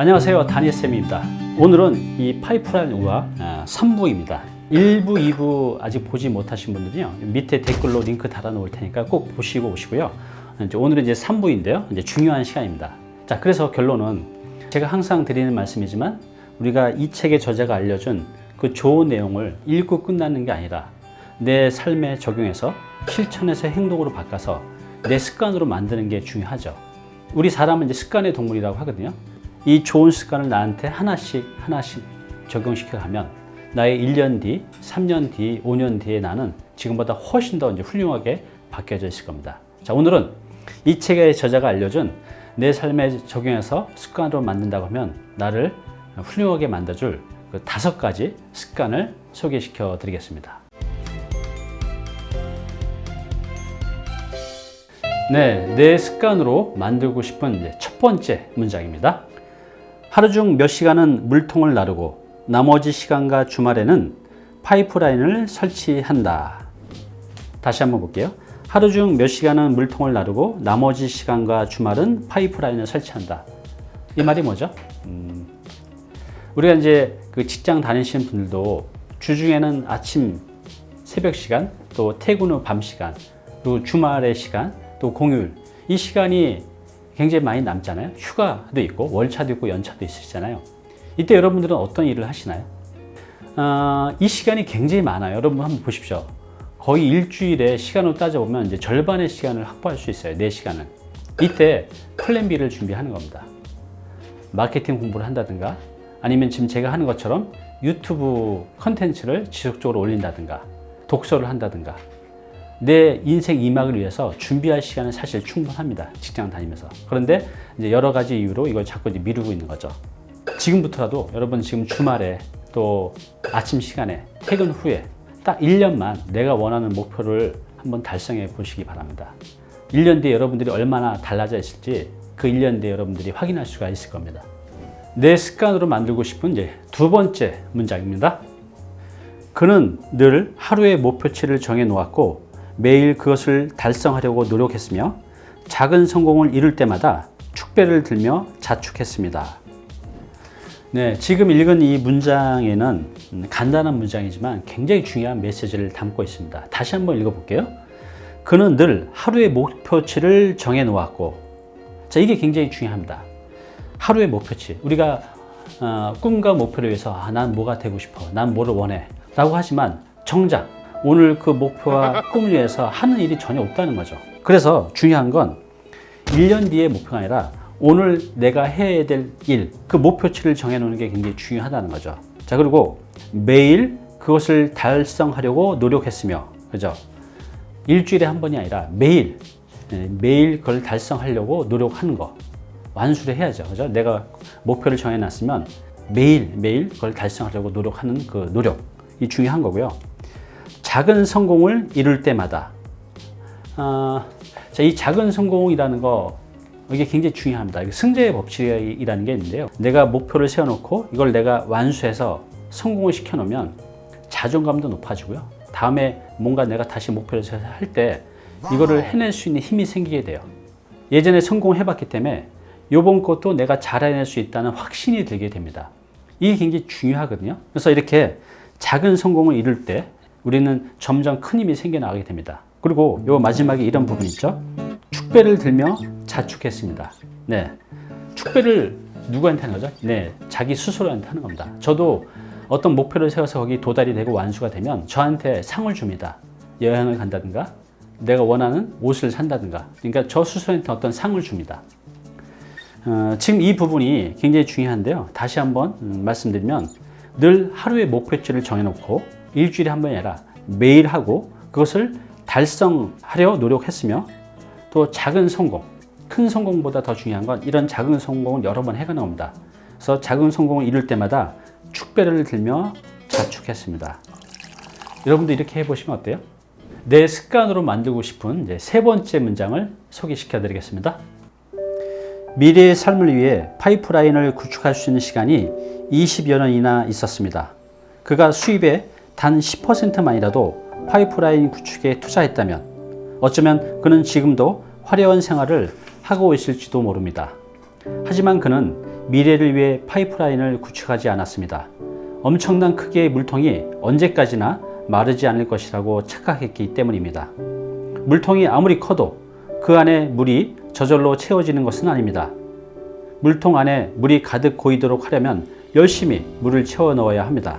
안녕하세요. 다니엘쌤입니다. 오늘은 이 파이프라인 우화 3부입니다. 1부, 2부 아직 보지 못하신 분들은요 밑에 댓글로 링크 달아 놓을 테니까 꼭 보시고 오시고요. 이제 오늘은 이제 3부인데요. 이제 중요한 시간입니다. 자 그래서 결론은 제가 항상 드리는 말씀이지만 우리가 이 책의 저자가 알려준 그 좋은 내용을 읽고 끝나는 게 아니라 내 삶에 적용해서 실천해서 행동으로 바꿔서 내 습관으로 만드는 게 중요하죠. 우리 사람은 이제 습관의 동물이라고 하거든요 이 좋은 습관을 나한테 하나씩 하나씩 적용시켜 가면 나의 1년 뒤, 3년 뒤, 5년 뒤에 나는 지금보다 훨씬 더 이제 훌륭하게 바뀌어져 있을 겁니다. 자, 오늘은 이 책의 저자가 알려준 내 삶에 적용해서 습관으로 만든다고 하면 나를 훌륭하게 만들어줄 그 다섯 가지 습관을 소개시켜 드리겠습니다. 네, 내 습관으로 만들고 싶은 첫 번째 문장입니다. 하루 중 몇 시간은 물통을 나르고 나머지 시간과 주말에는 파이프라인을 설치한다. 다시 한번 볼게요. 하루 중 몇 시간은 물통을 나르고 나머지 시간과 주말은 파이프라인을 설치한다. 이 말이 뭐죠? 음, 우리가 이제 그 직장 다니시는 분들도 주중에는 아침 새벽 시간, 또 퇴근 후 밤 시간, 그리고 주말의 시간, 또 공휴일 이 시간이 굉장히 많이 남잖아요. 휴가도 있고 월차도 있고 연차도 있으시잖아요. 이때 여러분들은 어떤 일을 하시나요? 어, 이 시간이 굉장히 많아요. 여러분 한번 보십시오. 거의 일주일에 시간으로 따져보면 이제 절반의 시간을 확보할 수 있어요. 4시간을. 이때 플랜 B를 준비하는 겁니다. 마케팅 공부를 한다든가 아니면 지금 제가 하는 것처럼 유튜브 컨텐츠를 지속적으로 올린다든가 독서를 한다든가 내 인생 이막을 위해서 준비할 시간은 사실 충분합니다. 직장 다니면서. 그런데 이제 여러 가지 이유로 이걸 자꾸 이제 미루고 있는 거죠. 지금부터라도 여러분 지금 주말에 또 아침 시간에 퇴근 후에 딱 1년만 내가 원하는 목표를 한번 달성해 보시기 바랍니다. 1년 뒤에 여러분들이 얼마나 달라져 있을지 그 1년 뒤에 여러분들이 확인할 수가 있을 겁니다. 내 습관으로 만들고 싶은 이제 두 번째 문장입니다. 그는 늘 하루의 목표치를 정해 놓았고 매일 그것을 달성하려고 노력했으며 작은 성공을 이룰 때마다 축배를 들며 자축했습니다. 네, 지금 읽은 이 문장에는 간단한 문장이지만 굉장히 중요한 메시지를 담고 있습니다. 다시 한번 읽어볼게요. 그는 늘 하루의 목표치를 정해 놓았고, 자, 이게 굉장히 중요합니다. 하루의 목표치. 우리가 어, 꿈과 목표를 위해서 아, 난 뭐가 되고 싶어, 난 뭐를 원해 라고 하지만 정작 오늘 그 목표와 꿈을 위해서 하는 일이 전혀 없다는 거죠. 그래서 중요한 건 1년 뒤의 목표가 아니라 오늘 내가 해야 될 일, 그 목표치를 정해놓는 게 굉장히 중요하다는 거죠. 자, 그리고 매일 그것을 달성하려고 노력했으며, 그죠? 일주일에 한 번이 아니라 매일, 네, 매일 그걸 달성하려고 노력하는 거. 완수를 해야죠. 그죠? 내가 목표를 정해놨으면 매일, 매일 그걸 달성하려고 노력하는 그 노력. 이 중요한 거고요. 작은 성공을 이룰 때마다, 어, 자, 이 작은 성공이라는 거, 이게 굉장히 중요합니다. 승자의 법칙이라는 게 있는데요. 내가 목표를 세워놓고 이걸 내가 완수해서 성공을 시켜놓으면 자존감도 높아지고요. 다음에 뭔가 내가 다시 목표를 할 때 이거를 해낼 수 있는 힘이 생기게 돼요. 예전에 성공해봤기 때문에 이번 것도 내가 잘 해낼 수 있다는 확신이 들게 됩니다. 이게 굉장히 중요하거든요. 그래서 이렇게 작은 성공을 이룰 때 우리는 점점 큰 힘이 생겨나가게 됩니다. 그리고 요 마지막에 이런 부분 있죠. 축배를 들며 자축했습니다. 네. 축배를 누구한테 하는 거죠? 네. 자기 스스로한테 하는 겁니다. 저도 어떤 목표를 세워서 거기 도달이 되고 완수가 되면 저한테 상을 줍니다. 여행을 간다든가 내가 원하는 옷을 산다든가 그러니까 저 스스로한테 어떤 상을 줍니다. 어, 지금 이 부분이 굉장히 중요한데요. 다시 한번 음, 말씀드리면 늘 하루의 목표치를 정해놓고 일주일에 한 번이 아니라 매일 하고 그것을 달성하려 노력했으며 또 작은 성공, 큰 성공보다 더 중요한 건 이런 작은 성공을 여러 번 해가 나옵니다. 그래서 작은 성공을 이룰 때마다 축배를 들며 자축했습니다. 여러분도 이렇게 해보시면 어때요? 내 습관으로 만들고 싶은 세 번째 문장을 소개시켜 드리겠습니다. 미래의 삶을 위해 파이프라인을 구축할 수 있는 시간이 20여 년이나 있었습니다. 그가 수입의 단 10%만이라도 파이프라인 구축에 투자했다면 어쩌면 그는 지금도 화려한 생활을 하고 있을지도 모릅니다. 하지만 그는 미래를 위해 파이프라인을 구축하지 않았습니다. 엄청난 크기의 물통이 언제까지나 마르지 않을 것이라고 착각했기 때문입니다. 물통이 아무리 커도 그 안에 물이 저절로 채워지는 것은 아닙니다. 물통 안에 물이 가득 고이도록 하려면 열심히 물을 채워 넣어야 합니다.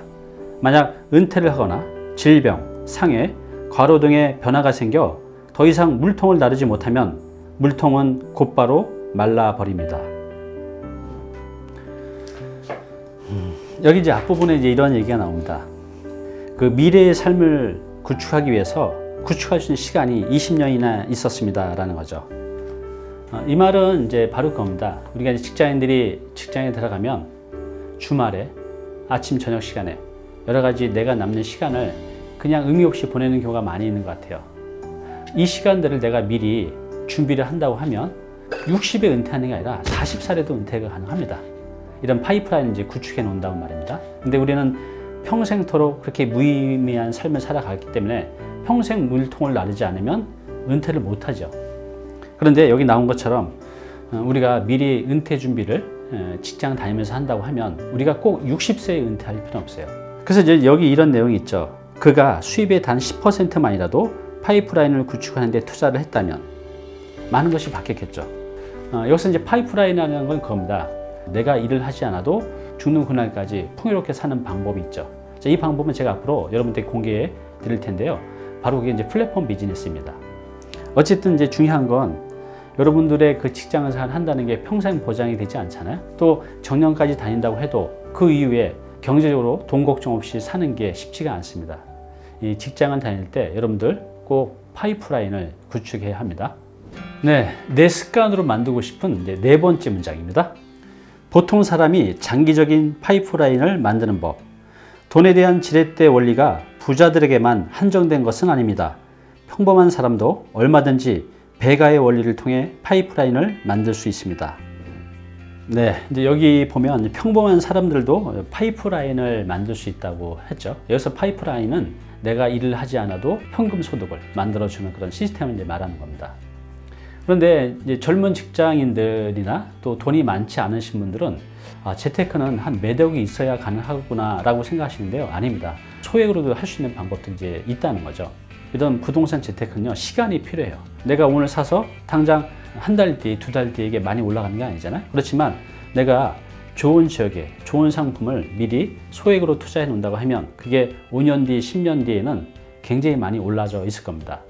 만약 은퇴를 하거나 질병, 상해, 과로 등의 변화가 생겨 더 이상 물통을 나르지 못하면 물통은 곧바로 말라 버립니다. 여기 이제 앞부분에 이제 이런 얘기가 나옵니다. 그 미래의 삶을 구축하기 위해서 구축할 수 있는 시간이 20년이나 있었습니다라는 거죠. 어, 이 말은 이제 바로 그겁니다. 우리가 직장인들이 직장에 들어가면 주말에 아침 저녁 시간에 여러 가지 내가 남는 시간을 그냥 의미 없이 보내는 경우가 많이 있는 것 같아요. 이 시간들을 내가 미리 준비를 한다고 하면 60에 은퇴하는 게 아니라 40살에도 은퇴가 가능합니다. 이런 파이프라인을 이제 구축해 놓는다고 말입니다. 근데 우리는 평생토록 그렇게 무의미한 삶을 살아가기 때문에 평생 물통을 나르지 않으면 은퇴를 못 하죠. 그런데 여기 나온 것처럼 어, 우리가 미리 은퇴 준비를 어, 직장 다니면서 한다고 하면 우리가 꼭 60세에 은퇴할 필요는 없어요. 그래서 이제 여기 이런 내용이 있죠. 그가 수입의 단 10%만이라도 파이프라인을 구축하는 데 투자를 했다면 많은 것이 바뀌었겠죠. 어, 여기서 이제 파이프라인이라는 건 그겁니다. 내가 일을 하지 않아도 죽는 그날까지 풍요롭게 사는 방법이 있죠. 자, 이 방법은 제가 앞으로 여러분들께 공개해 드릴 텐데요. 바로 그게 이제 플랫폼 비즈니스입니다. 어쨌든 이제 중요한 건 여러분들의 그 직장을 잘 한다는 게 평생 보장이 되지 않잖아요. 또 정년까지 다닌다고 해도 그 이후에 경제적으로 돈 걱정 없이 사는 게 쉽지가 않습니다. 이 직장을 다닐 때 여러분들 꼭 파이프라인을 구축해야 합니다. 네, 내 습관으로 만들고 싶은 이제 네 번째 문장입니다. 보통 사람이 장기적인 파이프라인을 만드는 법. 돈에 대한 지렛대 원리가 부자들에게만 한정된 것은 아닙니다. 평범한 사람도 얼마든지 배가의 원리를 통해 파이프라인을 만들 수 있습니다. 네, 이제 여기 보면 평범한 사람들도 파이프라인을 만들 수 있다고 했죠. 여기서 파이프라인은 내가 일을 하지 않아도 현금 소득을 만들어주는 그런 시스템을 이제 말하는 겁니다. 그런데 이제 젊은 직장인들이나 또 돈이 많지 않으신 분들은 아, 재테크는 한 매덕이 있어야 가능하구나라고 생각하시는데요. 아닙니다. 소액으로도 할 수 있는 방법도 이제 있다는 거죠. 이런 부동산 재테크는요, 시간이 필요해요. 내가 오늘 사서 당장 한 달 뒤, 두 달 뒤에 이게 많이 올라가는 게 아니잖아요. 그렇지만 내가 좋은 지역에 좋은 상품을 미리 소액으로 투자해 놓는다고 하면 그게 5년 뒤, 10년 뒤에는 굉장히 많이 올라져 있을 겁니다.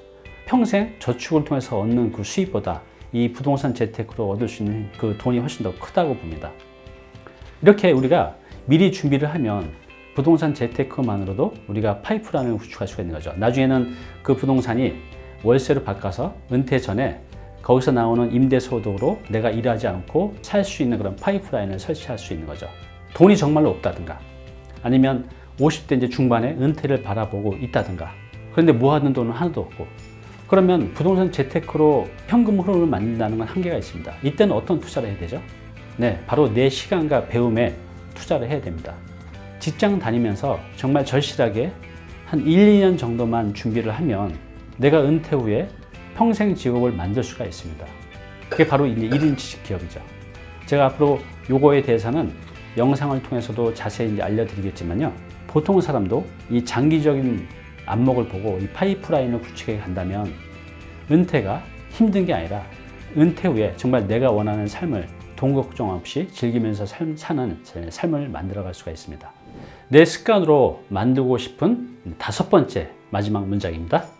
평생 저축을 통해서 얻는 그 수입보다 이 부동산 재테크로 얻을 수 있는 그 돈이 훨씬 더 크다고 봅니다. 이렇게 우리가 미리 준비를 하면 부동산 재테크만으로도 우리가 파이프라인을 구축할 수가 있는 거죠. 나중에는 그 부동산이 월세로 바꿔서 은퇴 전에 거기서 나오는 임대소득으로 내가 일하지 않고 살 수 있는 그런 파이프라인을 설치할 수 있는 거죠. 돈이 정말로 없다든가 아니면 50대 이제 중반에 은퇴를 바라보고 있다든가 그런데 모아둔 돈은 하나도 없고 그러면 부동산 재테크로 현금 흐름을 만든다는 건 한계가 있습니다. 이때는 어떤 투자를 해야 되죠? 네, 바로 내 시간과 배움에 투자를 해야 됩니다. 직장 다니면서 정말 절실하게 한 1, 2년 정도만 준비를 하면 내가 은퇴 후에 평생 직업을 만들 수가 있습니다. 그게 바로 이제 1인 취직 기업이죠. 제가 앞으로 요거에 대해서는 영상을 통해서도 자세히 이제 알려드리겠지만요. 보통 사람도 이 장기적인 안목을 보고 이 파이프라인을 구축해 간다면 은퇴가 힘든 게 아니라 은퇴 후에 정말 내가 원하는 삶을 돈 걱정 없이 즐기면서 삶, 사는 삶을 만들어 갈 수가 있습니다. 내 습관으로 만들고 싶은 다섯 번째 마지막 문장입니다.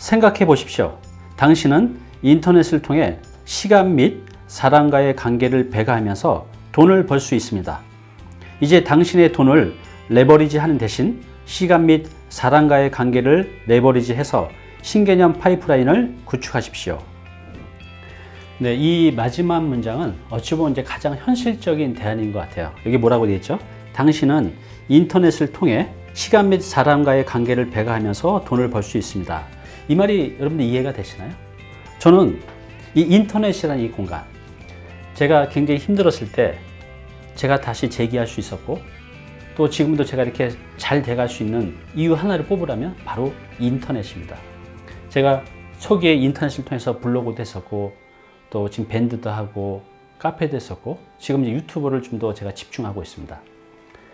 생각해 보십시오. 당신은 인터넷을 통해 시간 및 사람과의 관계를 배가하면서 돈을 벌 수 있습니다. 이제 당신의 돈을 레버리지 하는 대신 시간 및 사람과의 관계를 레버리지 해서 신개념 파이프라인을 구축하십시오. 네, 이 마지막 문장은 어찌 보면 이제 가장 현실적인 대안인 것 같아요. 여기 뭐라고 되어 있죠? 당신은 인터넷을 통해 시간 및 사람과의 관계를 배가하면서 돈을 벌 수 있습니다. 이 말이 여러분들 이해가 되시나요? 저는 이 인터넷이라는 이 공간, 제가 굉장히 힘들었을 때 제가 다시 재기할 수 있었고 또 지금도 제가 이렇게 잘 돼갈 수 있는 이유 하나를 뽑으라면 바로 인터넷입니다. 제가 초기에 인터넷을 통해서 블로그도 했었고 또 지금 밴드도 하고 카페도 했었고 지금 이제 유튜브를 좀 더 제가 집중하고 있습니다.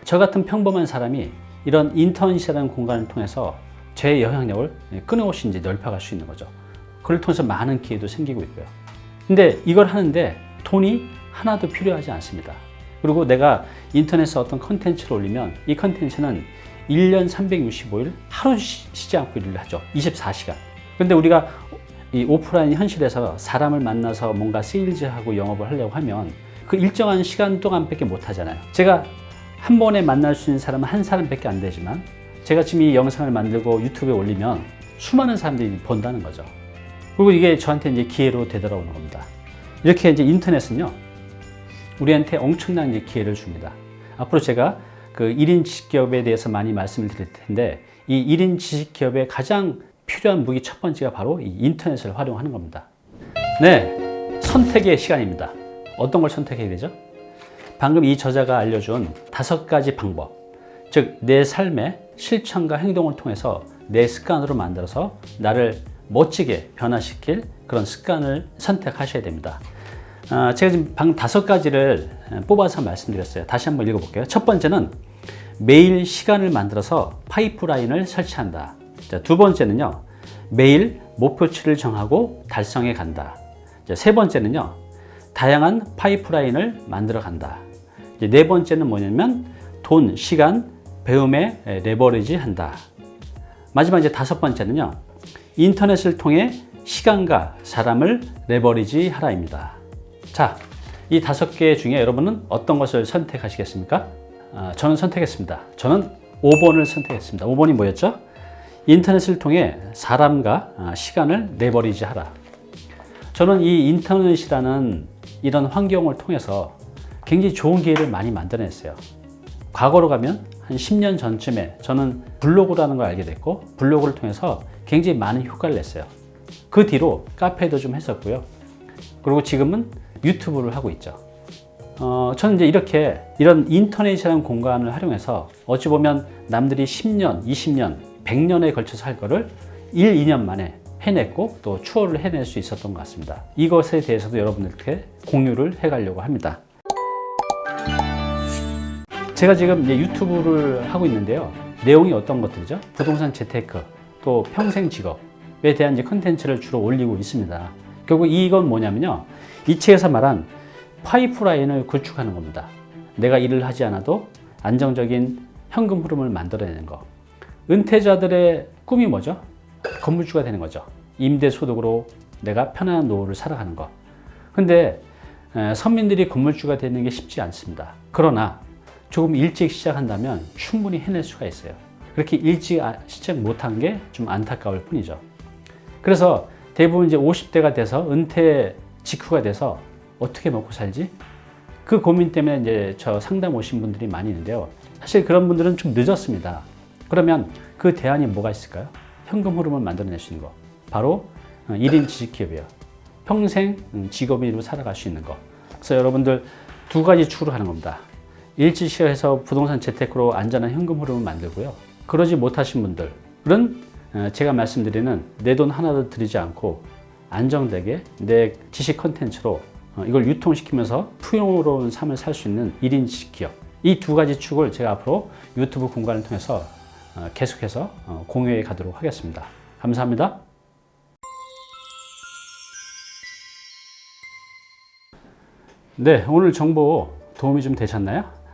저 같은 평범한 사람이 이런 인터넷이라는 공간을 통해서 제 영향력을 끊임없이 이제 넓혀갈 수 있는 거죠. 그걸 통해서 많은 기회도 생기고 있고요. 근데 이걸 하는데 돈이 하나도 필요하지 않습니다. 그리고 내가 인터넷에 어떤 컨텐츠를 올리면 이 컨텐츠는 1년 365일 하루 쉬- 쉬지 않고 일을 하죠. 24시간. 근데 우리가 이 오프라인 현실에서 사람을 만나서 뭔가 세일즈하고 영업을 하려고 하면 그 일정한 시간 동안밖에 못 하잖아요. 제가 한 번에 만날 수 있는 사람은 한 사람밖에 안 되지만 제가 지금 이 영상을 만들고 유튜브에 올리면 수많은 사람들이 본다는 거죠. 그리고 이게 저한테 이제 기회로 되돌아오는 겁니다. 이렇게 이제 인터넷은요, 우리한테 엄청난 이제 기회를 줍니다. 앞으로 제가 그 1인 지식기업에 대해서 많이 말씀을 드릴 텐데, 이 1인 지식기업의 가장 필요한 무기 첫 번째가 바로 이 인터넷을 활용하는 겁니다. 네, 선택의 시간입니다. 어떤 걸 선택해야 되죠? 방금 이 저자가 알려준 다섯 가지 방법, 즉 내 삶의 실천과 행동을 통해서 내 습관으로 만들어서 나를 멋지게 변화시킬 그런 습관을 선택하셔야 됩니다. 아, 제가 지금 방금 다섯 가지를 뽑아서 말씀드렸어요. 다시 한번 읽어볼게요. 첫 번째는 매일 시간을 만들어서 파이프라인을 설치한다. 자, 두 번째는요, 매일 목표치를 정하고 달성해 간다. 이제 세 번째는요, 다양한 파이프라인을 만들어 간다. 네 번째는 뭐냐면 돈, 시간, 배움에 레버리지 한다. 마지막 이제 다섯 번째는요, 인터넷을 통해 시간과 사람을 레버리지 하라입니다. 자, 이 다섯 개 중에 여러분은 어떤 것을 선택하시겠습니까? 아, 저는 선택했습니다. 저는 5번을 선택했습니다. 5번이 뭐였죠? 인터넷을 통해 사람과 아, 시간을 레버리지 하라. 저는 이 인터넷이라는 이런 환경을 통해서 굉장히 좋은 기회를 많이 만들어냈어요. 과거로 가면 한 10년 전쯤에 저는 블로그라는 걸 알게 됐고 블로그를 통해서 굉장히 많은 효과를 냈어요. 그 뒤로 카페도 좀 했었고요. 그리고 지금은 유튜브를 하고 있죠. 어, 저는 이제 이렇게 이런 인터넷이라는 공간을 활용해서 어찌 보면 남들이 10년, 20년, 100년에 걸쳐서 할 거를 1, 2년 만에 해냈고 또 추월을 해낼 수 있었던 것 같습니다. 이것에 대해서도 여러분들께 공유를 해가려고 합니다. 제가 지금 유튜브를 하고 있는데요. 내용이 어떤 것들이죠? 부동산 재테크, 또 평생 직업에 대한 이제 컨텐츠를 주로 올리고 있습니다. 결국 이건 뭐냐면요. 이 책에서 말한 파이프라인을 구축하는 겁니다. 내가 일을 하지 않아도 안정적인 현금 흐름을 만들어내는 거. 은퇴자들의 꿈이 뭐죠? 건물주가 되는 거죠. 임대 소득으로 내가 편안한 노후를 살아가는 거. 근데 에, 서민들이 건물주가 되는 게 쉽지 않습니다. 그러나 조금 일찍 시작한다면 충분히 해낼 수가 있어요. 그렇게 일찍 아- 시작 못한 게 좀 안타까울 뿐이죠. 그래서 대부분 이제 50대가 돼서 은퇴 직후가 돼서 어떻게 먹고 살지? 그 고민 때문에 이제 저 상담 오신 분들이 많이 있는데요. 사실 그런 분들은 좀 늦었습니다. 그러면 그 대안이 뭐가 있을까요? 현금 흐름을 만들어낼 수 있는 거. 바로 1인 지식기업이에요. 평생 음, 직업인으로 살아갈 수 있는 거. 그래서 여러분들 두 가지 축으로 하는 겁니다. 일지시에서 부동산 재테크로 안전한 현금 흐름을 만들고요. 그러지 못하신 분들은 어, 제가 말씀드리는 내 돈 하나도 들이지 않고 안정되게 내 지식 컨텐츠로 어, 이걸 유통시키면서 풍요로운 삶을 살 수 있는 1인 지식 기업. 이 두 가지 축을 제가 앞으로 유튜브 공간을 통해서 어, 계속해서 어, 공유해 가도록 하겠습니다. 감사합니다. 네, 오늘 정보 도움이 좀 되셨나요?